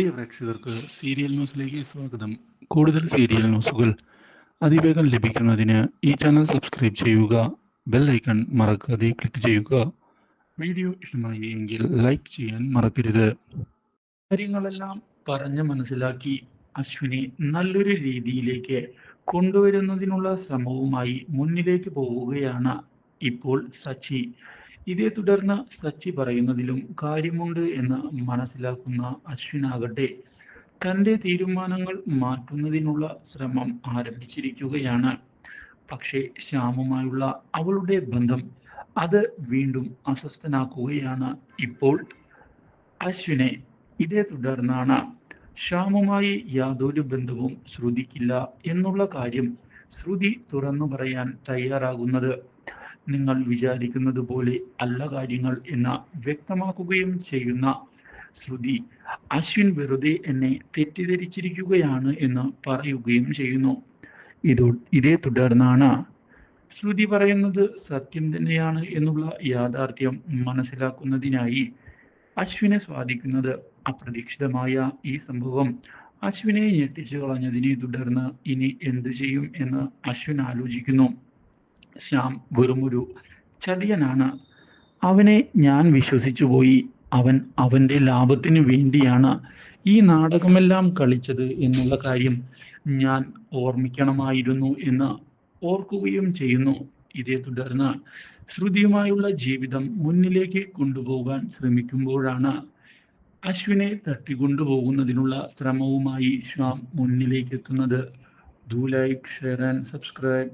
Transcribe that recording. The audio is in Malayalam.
പ്രിയ പ്രേക്ഷകർക്ക് സീരിയൽ ന്യൂസിലേക്ക് സ്വാഗതം. കൂടുതൽ സീരിയൽ ന്യൂസുകൾ അതിവേഗം ലഭിക്കുന്നതിന് ഈ ചാനൽ സബ്സ്ക്രൈബ് ചെയ്യുക ബെൽ ഐക്കൺ മറക്കാതെ ക്ലിക്ക് ചെയ്യുക. വീഡിയോ ഇഷ്ടമായി എങ്കിൽ ലൈക്ക് ചെയ്യാൻ മറക്കരുത്. കാര്യങ്ങളെല്ലാം പറഞ്ഞ് മനസ്സിലാക്കി അശ്വിനെ നല്ലൊരു രീതിയിലേക്ക് കൊണ്ടുവരുന്നതിനുള്ള ശ്രമവുമായി മുന്നിലേക്ക് പോവുകയാണ് ഇപ്പോൾ സച്ചി. ഇതേ തുടർന്ന് സച്ചി പറയുന്നതിലും കാര്യമുണ്ട് എന്ന് മനസ്സിലാക്കുന്ന അശ്വിനാകട്ടെ. തന്റെ തീരുമാനങ്ങൾ മാറ്റുന്നതിനുള്ള ശ്രമം ആരംഭിച്ചിരിക്കുകയാണ്. പക്ഷേ ശ്യാമുമായുള്ള അവളുടെ ബന്ധം അത് വീണ്ടും അസ്വസ്ഥനാക്കുകയാണ് ഇപ്പോൾ അശ്വിനെ. ഇതേ തുടർന്നാണ് ശ്യാമുമായി യാതൊരു ബന്ധവും ശ്രുതിക്കില്ല എന്നുള്ള കാര്യം ശ്രുതി തുറന്നു പറയാൻ തയ്യാറാകുന്നത്. നിങ്ങൾ വിചാരിക്കുന്നത് പോലെ അല്ല കാര്യങ്ങൾ എന്ന് വ്യക്തമാക്കുകയും ചെയ്യുന്ന ശ്രുതി അശ്വിൻ വെറുതെ എന്നെ തെറ്റിദ്ധരിച്ചിരിക്കുകയാണ് എന്ന് പറയുകയും ചെയ്യുന്നു. ഇതോ ഇതേ തുടർന്നാണ് ശ്രുതി പറയുന്നത് സത്യം തന്നെയാണ് എന്നുള്ള യാഥാർത്ഥ്യം മനസ്സിലാക്കുന്നതിനായി അശ്വിനെ സ്വാധിക്കുന്നത്. അപ്രതീക്ഷിതമായ ഈ സംഭവം അശ്വിനെ ഞെട്ടിച്ചു കളഞ്ഞതിനെ തുടർന്ന് ഇനി എന്തു ചെയ്യും എന്ന് അശ്വിൻ ആലോചിക്കുന്നു. ശ്യാം വെറുമൊരു ചതിയനാണ്. അവനെ ഞാൻ വിശ്വസിച്ചു പോയി. അവൻ അവന്റെ ലാഭത്തിന് വേണ്ടിയാണ് ഈ നാടകമെല്ലാം കളിച്ചത് എന്നുള്ള കാര്യം ഞാൻ ഓർമ്മിക്കണമായിരുന്നു എന്ന് ഓർക്കുകയും ചെയ്യുന്നു. ഇതേ തുടർന്ന് ശ്രുതിയുമായുള്ള ജീവിതം മുന്നിലേക്ക് കൊണ്ടുപോകാൻ ശ്രമിക്കുമ്പോഴാണ് അശ്വിനെ തട്ടിക്കൊണ്ടുപോകുന്നതിനുള്ള ശ്രമവുമായി ശ്യാം മുന്നിലേക്ക് എത്തുന്നത് do like share and subscribe